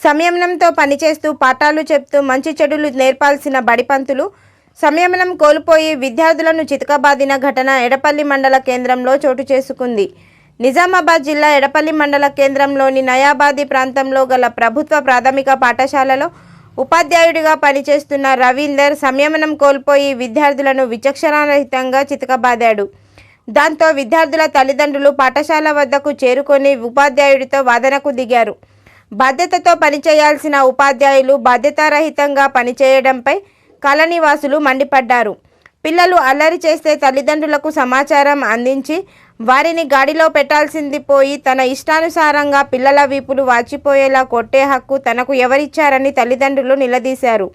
సంయమనంతో పనిచేస్తూ పాఠాలు చెప్తూ మంచి చెడులు నేర్పాల్సిన బడిపంతులు సంయమనం కోల్పోయి విద్యార్థులను చితకబాదిన ఘటన ఎడపల్లి మండల కేంద్రంలో చోటు చేసుకుంది. నిజామాబాద్ జిల్లా ఎడపల్లి మండల కేంద్రంలోని నయాబాది ప్రాంతంలో గల ప్రభుత్వ ప్రాథమిక పాఠశాలలో ఉపాధ్యాయుడిగా పనిచేస్తున్న రవీందర్ సంయమనం కోల్పోయి విద్యార్థులను విచక్షణారహితంగా చితకబాదాడు. దాంతో విద్యార్థుల తల్లిదండ్రులు పాఠశాల వద్దకు చేరుకొని ఉపాధ్యాయుడితో వాదనకు దిగారు. బాధ్యతతో పనిచేయాల్సిన ఉపాధ్యాయులు బాధ్యతారహితంగా పనిచేయడంపై కళనివాసులు మండిపడ్డారు. పిల్లలు అల్లరి చేస్తే తల్లిదండ్రులకు సమాచారం అందించి వారిని గాడిలో పెట్టాల్సింది పోయి తన ఇష్టానుసారంగా పిల్లల వీపులు వాచిపోయేలా కొట్టే హక్కు తనకు ఎవరిచ్చారని తల్లిదండ్రులు నిలదీశారు.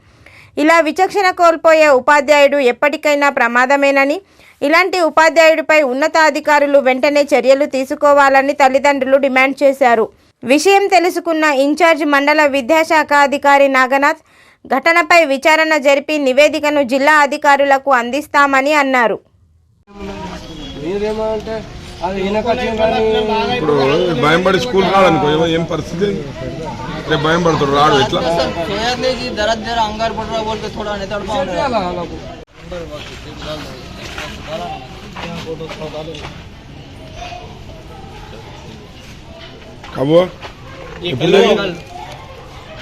ఇలా విచక్షణ కోల్పోయే ఉపాధ్యాయుడు ఎప్పటికైనా ప్రమాదమేనని ఇలాంటి ఉపాధ్యాయుడిపై ఉన్నతాధికారులు వెంటనే చర్యలు తీసుకోవాలని తల్లిదండ్రులు డిమాండ్ చేశారు. విషయం తెలుసుకున్న ఇన్ఛార్జ్ మండల విద్యాశాఖ అధికారి నాగనాథ్ ఘటనపై విచారణ జరిపి నివేదికను జిల్లా అధికారులకు అందిస్తామని అన్నారు. ఇప్పుడు స్కూల్ రాడనుకో ఏం పరిస్థితి? రేపు భయం పడుతాడు రాడు ఎట్లా? కబో ఎప్పుడు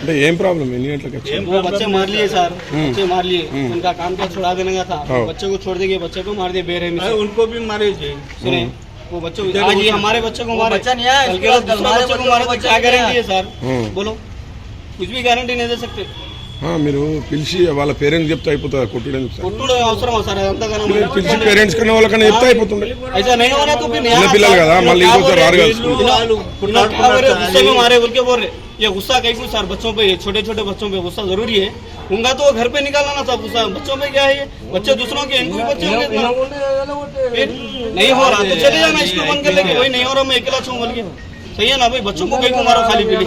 అంటే ఏం ప్రాబ్లం ఎన్ని గంటలకు వచ్చి वो बच्चे मार लिए सर बच्चे मार लिए उनका काम क्या छुड़ा देने का था हाँ। बच्चे को छोड़ देंगे बच्चे को मार दिए बेरहमी से उनको भी मारे सुने वो बच्चे को आज ये हमारे बच्चे को मारे बच्चा नहीं है, कल के इसके लोग बाद दूसरे हमारे बच्चे को बच्चे मारे तो को क्या बच्चा नहीं गारंटी है सर हम्म। बोलो कुछ भी गारंटी नहीं दे सकते ఆ, మీరు పిలిచి వాళ్ళ పేరెంట్స్ చెప్తే అయిపోతుంది కొట్టుడు ఎందుకు సార్ కొట్టుడు అవసరం సార్ అంతగానో మీరు పిలిచి పేరెంట్స్ కన్నా వాళ్ళకన్నా చెప్తే అయిపోతుండే ऐसा नहीं होना तो फिर చిన్న పిల్లలు కదా మళ్ళీ ఇంకోసారి రారు కదా స్కూల్ गुस्से में मारे बोल के बोल रहे ये गुस्सा कहीं को सर बच्चों पे छोटे छोटे बच्चों पे गुस्सा जरूरी है उनका तो घर पे निकालना ना था गुस्सा बच्चों पे क्या है ये बच्चे दूसरों के इनको भी बच्चे होंगे इतना। ఈయనకుంటే ఏదైనా ఒకటి फिर नहीं हो रहा तो चले जाना इसको बंद कर लेके वही नहीं हो रहा मैं अकेला छूँ बोल के सही है ना भाई बच्चों को कहीं को मारो खाली पीली